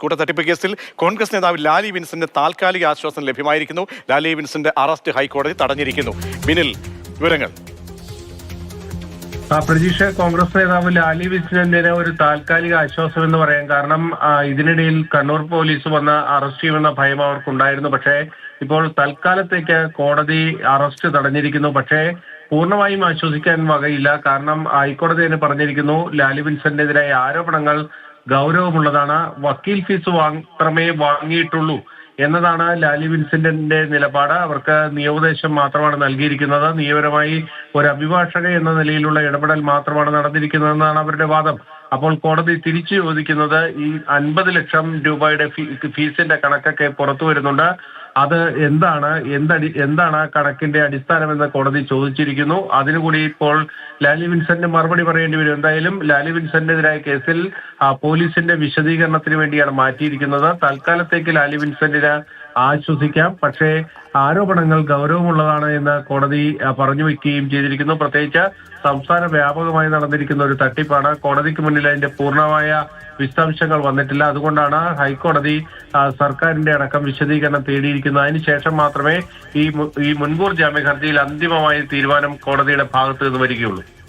Scooter തട്ടിപ്പ് കേസിൽ കോൺഗ്രസ് നേതാവ് ലാലി വിൻസന്റെ താൽക്കാലിക ആശ്വാസം ലഭ്യമായിരിക്കുന്നു. ലാലി വിൻസന്റെ അറസ്റ്റ് ഹൈക്കോടതി തടഞ്ഞിരിക്കുന്നു. ബിനിൽ വിവരങ്ങൾ. പ്രതീക്ഷ കോൺഗ്രസ് നേതാവ് ലാലി വിൻസെന്റിന് ഒരു താൽക്കാലിക ആശ്വാസം എന്ന് പറയാം. കാരണം ഇതിനിടയിൽ കണ്ണൂർ പോലീസ് വന്ന് അറസ്റ്റ് ചെയ്യുമെന്ന ഭയം അവർക്കുണ്ടായിരുന്നു. പക്ഷേ ഇപ്പോൾ തൽക്കാലത്തേക്ക് കോടതി അറസ്റ്റ് തടഞ്ഞിരിക്കുന്നു. പക്ഷേ പൂർണമായും ആശ്വസിക്കാൻ വകയില്ല. കാരണം ഹൈക്കോടതി തന്നെ പറഞ്ഞിരിക്കുന്നു ലാലി വിൻസെന്റിനെതിരായ ആരോപണങ്ങൾ ഗൗരവമുള്ളതാണ്. വക്കീൽ ഫീസ് മാത്രമേ വാങ്ങിയിട്ടുള്ളൂ എന്നതാണ് ലാലി വിൻസെന്റിന്റെ നിലപാട്. അവർക്ക് നിയമോപദേശം മാത്രമാണ് നൽകിയിരിക്കുന്നത്. നിയമപരമായി ഒരു അഭിഭാഷക എന്ന നിലയിലുള്ള ഇടപെടൽ മാത്രമാണ് നടന്നിരിക്കുന്നതെന്നാണ് അവരുടെ വാദം. അപ്പോൾ കോടതി തിരിച്ചു ചോദിക്കുന്നത് ഈ അൻപത് ലക്ഷം രൂപയുടെ ഫീസിന്റെ കണക്കൊക്കെ പുറത്തു വരുന്നുണ്ട്. അത് എന്താണ് എന്തടി എന്താണ് ആ കണക്കിന്റെ അടിസ്ഥാനമെന്ന് കോടതി ചോദിച്ചിരിക്കുന്നു. അതിനുകൂടി ഇപ്പോൾ ലാലി വിൻസെന്റ് മറുപടി പറയേണ്ടി വരും. എന്തായാലും ലാലി വിൻസെന്റിനെതിരായ കേസിൽ പോലീസിന്റെ വിശദീകരണത്തിന് വേണ്ടിയാണ് മാറ്റിയിരിക്കുന്നത്. തൽക്കാലത്തേക്ക് ലാലി വിൻസെന്റിന് ആശ്വസിക്കാം. പക്ഷേ ആരോപണങ്ങൾ ഗൗരവമുള്ളതാണ് എന്ന് കോടതി പറഞ്ഞു വയ്ക്കുകയും ചെയ്തിരിക്കുന്നു. പ്രത്യേകിച്ച് സംസ്ഥാന വ്യാപകമായി നടന്നിരിക്കുന്ന ഒരു തട്ടിപ്പാണ്. കോടതിക്ക് മുന്നിൽ അതിന്റെ പൂർണമായ വിശദാംശങ്ങൾ വന്നിട്ടില്ല. അതുകൊണ്ടാണ് ഹൈക്കോടതി സർക്കാരിന്റെ അടക്കം വിശദീകരണം തേടിയിരിക്കുന്നത്. അതിനുശേഷം മാത്രമേ ഈ ഈ മുൻകൂർ ജാമ്യ ഹർജിയിൽ അന്തിമമായ തീരുമാനം കോടതിയുടെ ഭാഗത്ത് നിന്ന് വരികയുള്ളൂ.